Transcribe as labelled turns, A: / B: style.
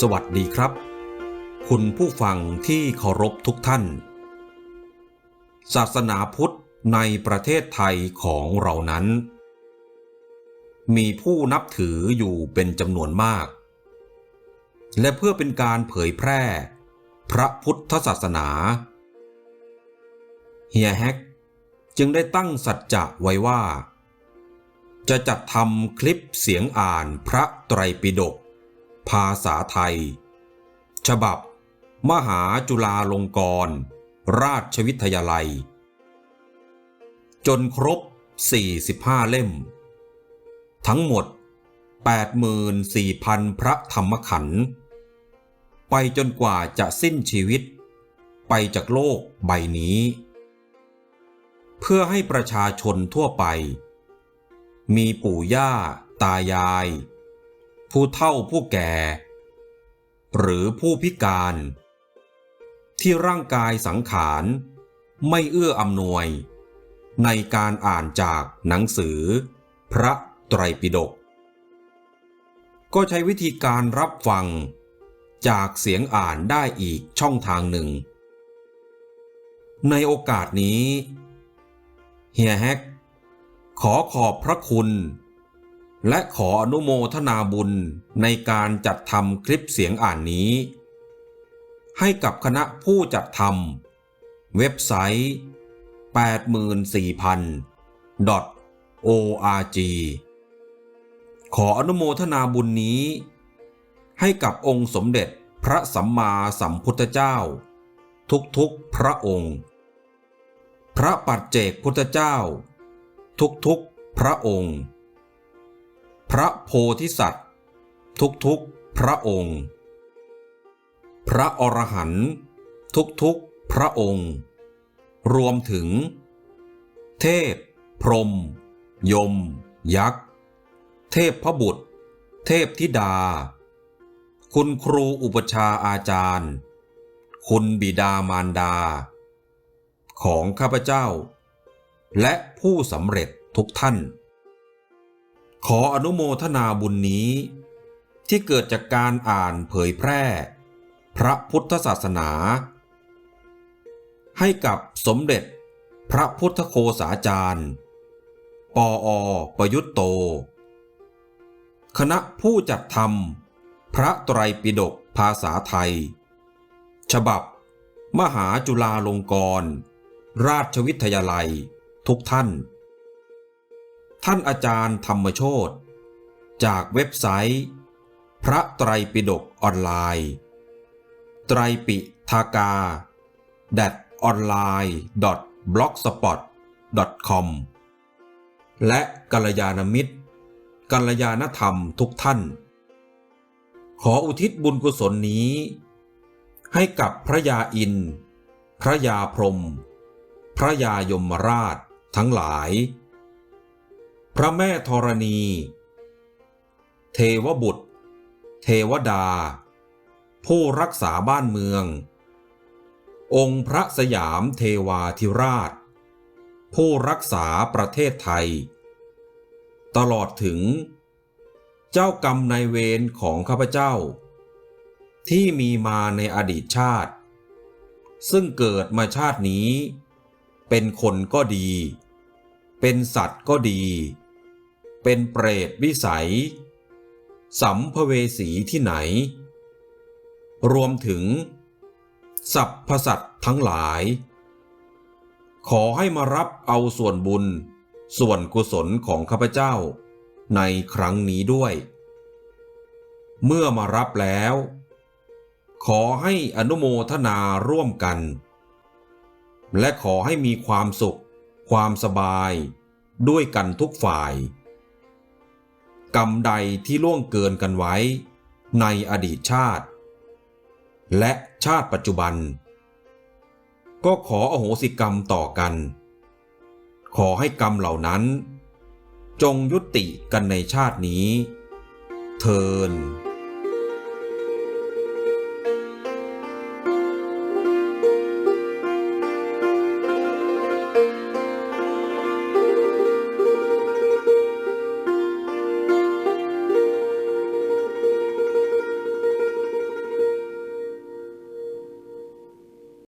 A: สวัสดีครับ คุณผู้ฟังที่เคารพทุกท่าน ศาสนาพุทธในประเทศไทยของเรานั้น มีผู้นับถืออยู่เป็นจำนวนมาก และเพื่อเป็นการเผยแพร่ พระพุทธศาสนาเฮียแฮกจึงได้ตั้งสัจจะไว้ว่า จะจัดทำคลิปเสียงอ่านพระไตรปิฎก ภาษาไทย ฉบับ มหาจุฬาลงกรณราชวิทยาลัย จนครบ 45 เล่ม ทั้งหมด 84,000 พระธรรมขันธ์ไปจนกว่าจะสิ้นชีวิต ไปจากโลกใบนี้ เพื่อให้ประชาชนทั่วไป มีปู่ย่า ตายาย ผู้เฒ่าผู้แก่ หรือผู้พิการ ที่ร่างกายสังขารไม่เอื้ออำนวย ในการอ่านจากหนังสือ พระไตรปิฎกก็ใช้วิธีการรับฟังจากเสียงอ่านได้อีกช่องทางหนึ่ง ในโอกาสนี้ เฮียแฮกขอขอบพระคุณ และขออนุโมทนาบุญในการจัดทำคลิปเสียงอ่านนี้ ให้กับคณะผู้จัดทำเว็บไซต์ 84,000 .org ขออนุโมทนาบุญนี้ ให้กับองค์สมเด็จพระสัมมาสัมพุทธเจ้า ทุกๆพระองค์ พระปัจเจกพุทธเจ้า ทุกๆพระองค์ พระโพธิสัตว์ ทุกๆพระองค์ พระอรหันต์ทุกๆพระองค์ รวมถึง เทพ พรม ยม ยักษ์ เทพพบุตร เทพธิดา คุณครูอุปชาอาจารย์ คุณบิดามารดา ของข้าพเจ้า และผู้สำเร็จทุกท่าน ขออนุโมทนาบุญนี้ ที่เกิดจากการอ่านเผยแพร่ พระพุทธศาสนา ให้กับสมเด็จพระพุทธโคสาจารย์ ปออประยุตโต คณะผู้จัดทำพระไตรปิฎกภาษาไทย ฉบับ มหาจุฬาลงกรณราชวิทยาลัย ทุกท่าน ท่านอาจารย์ธรรมโชตจากเว็บไซต์ พระไตรปิฎกออนไลน์ ไตรปิทากาดัดออนไลน์ blogspot com และกัลยาณมิตร กัลยาณธรรมทุกท่าน ขออุทิศบุญกุศลนี้ ให้กับพระยาอิน พระยาพรม พระยายมราชทั้งหลาย พระแม่ธรณี เทวบุตร เทวดา ผู้รักษาบ้านเมือง องค์พระสยามเทวาธิราช ผู้รักษาประเทศไทย ตลอดถึง เจ้ากรรมนายเวรของข้าพเจ้า ที่มีมาในอดีตชาติ ซึ่งเกิดมาชาตินี้ เป็นคนก็ดีเป็นสัตว์ก็ดี เป็นเปรตวิสัย สัมภเวสีที่ไหน รวมถึง สัพพสัตทั้งหลาย ขอให้มารับเอาส่วนบุญ ส่วนกุศลของข้าพเจ้า ในครั้งนี้ด้วย เมื่อมารับแล้ว ขอให้อนุโมทนาร่วมกัน และขอให้มีความสุข ความสบายด้วยกันทุกฝ่าย กรรมใดที่ล่วงเกินกันไว้ ในอดีตชาติ และชาติปัจจุบัน ก็ขออโหสิกรรมต่อกัน ขอให้กรรมเหล่านั้น จงยุติกันในชาตินี้ เทิน